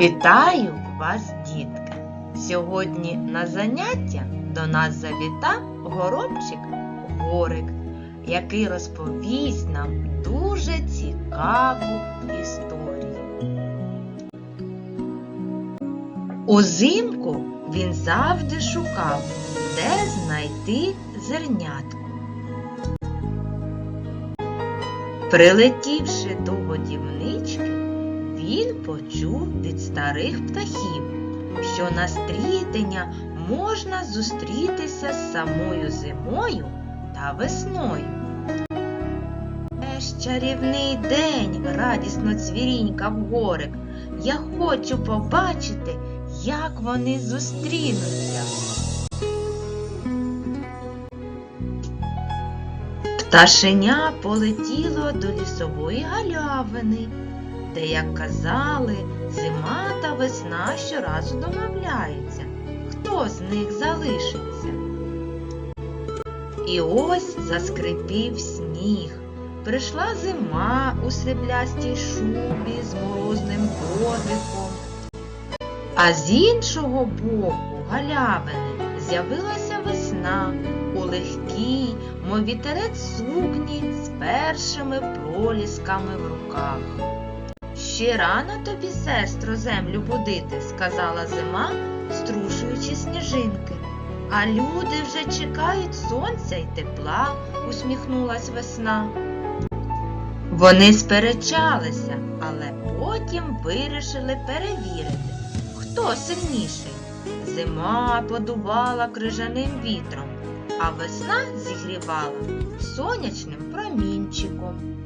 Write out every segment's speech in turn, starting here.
Вітаю вас, дітки! Сьогодні на заняття до нас завітав горобчик Горик, який розповість нам дуже цікаву історію. Узимку він завжди шукав, де знайти зернятко. Прилетівши до годівнички, він почув від старих птахів, що на стрітення можна зустрітися з самою зимою та весною. Е ж чарівний день, радісно цвірінькав горик. Я хочу побачити, як вони зустрінуться. Пташеня полетіло до лісової галявини, де, як казали, зима та весна щоразу домовляються, хто з них залишиться. І ось заскрипів сніг. Прийшла зима у сріблястій шубі з морозним подихом. А з іншого боку галявини з'явилася весна у легкій, мов вітерець сукні з першими пролісками в руках. Ще рано тобі, сестро, землю будити, сказала зима, струшуючи сніжинки. А люди вже чекають сонця й тепла, усміхнулась весна. Вони сперечалися, але потім вирішили перевірити, хто сильніший. Зима подувала крижаним вітром, а весна зігрівала сонячним промінчиком.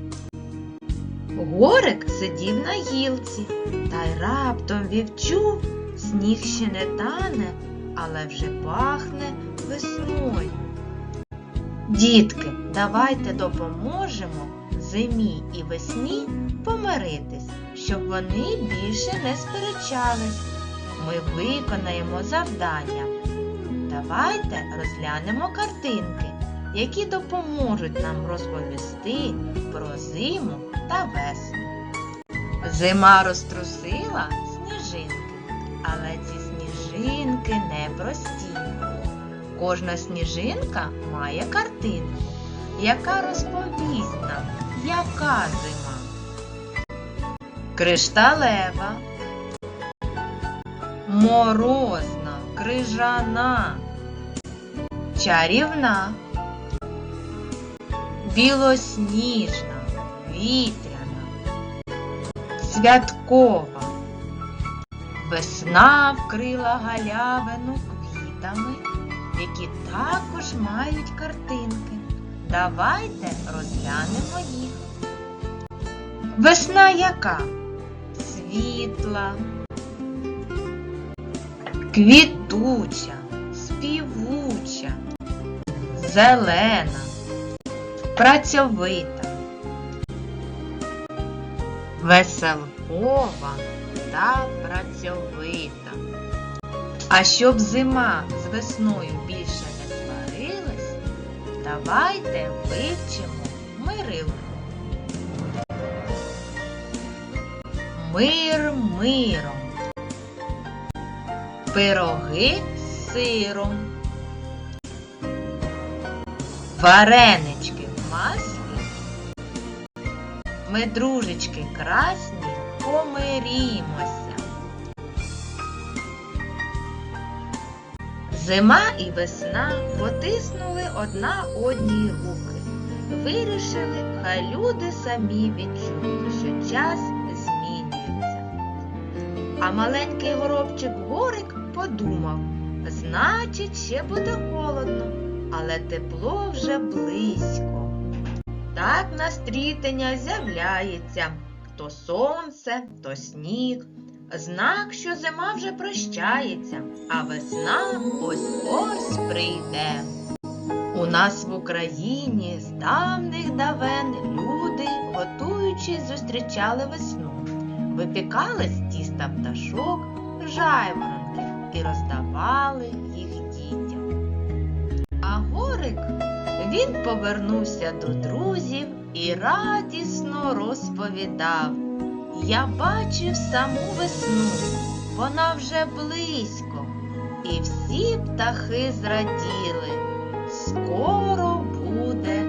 Горик сидів на гілці та й раптом вівчув, сніг ще не тане, але вже пахне весною. Дітки, давайте допоможемо зимі і весні помиритись, щоб вони більше не сперечались. Ми виконаємо завдання. Давайте розглянемо картинки, які допоможуть нам розповісти про зиму та весну. Зима розтрусила сніжинки, але ці сніжинки не прості. Кожна сніжинка має картинку, яка розповість нам, яка зима. Кришталева, морозна, крижана, чарівна, білосніжна, вітряна, святкова. Весна вкрила галявину квітами, які також мають картинки. Давайте розглянемо їх. Весна яка? Світла, квітуча, співуча, зелена, працьовита, веселкова та працьовита. А щоб зима з весною більше не сварилась, давайте вивчимо мирилку. Мир миром. Пироги з сиром. Варенички Ми, дружечки красні, помирімося. Зима і весна потиснули одна одній руки. Вирішили, хай люди самі відчують, що час змінюється. А маленький горобчик Горик подумав, значить, ще буде холодно, але тепло вже близько. Так на стрітення з'являється то сонце, то сніг. Знак, що зима вже прощається, а весна ось-ось прийде. У нас в Україні з давних давен люди, готуючись, зустрічали весну, випікали з тіста пташок, жайворонки і роздавали їх дітям. А горик він повернувся до друзів і радісно розповідав, Я бачив саму весну, вона вже близько, і всі птахи зраділи. Скоро буде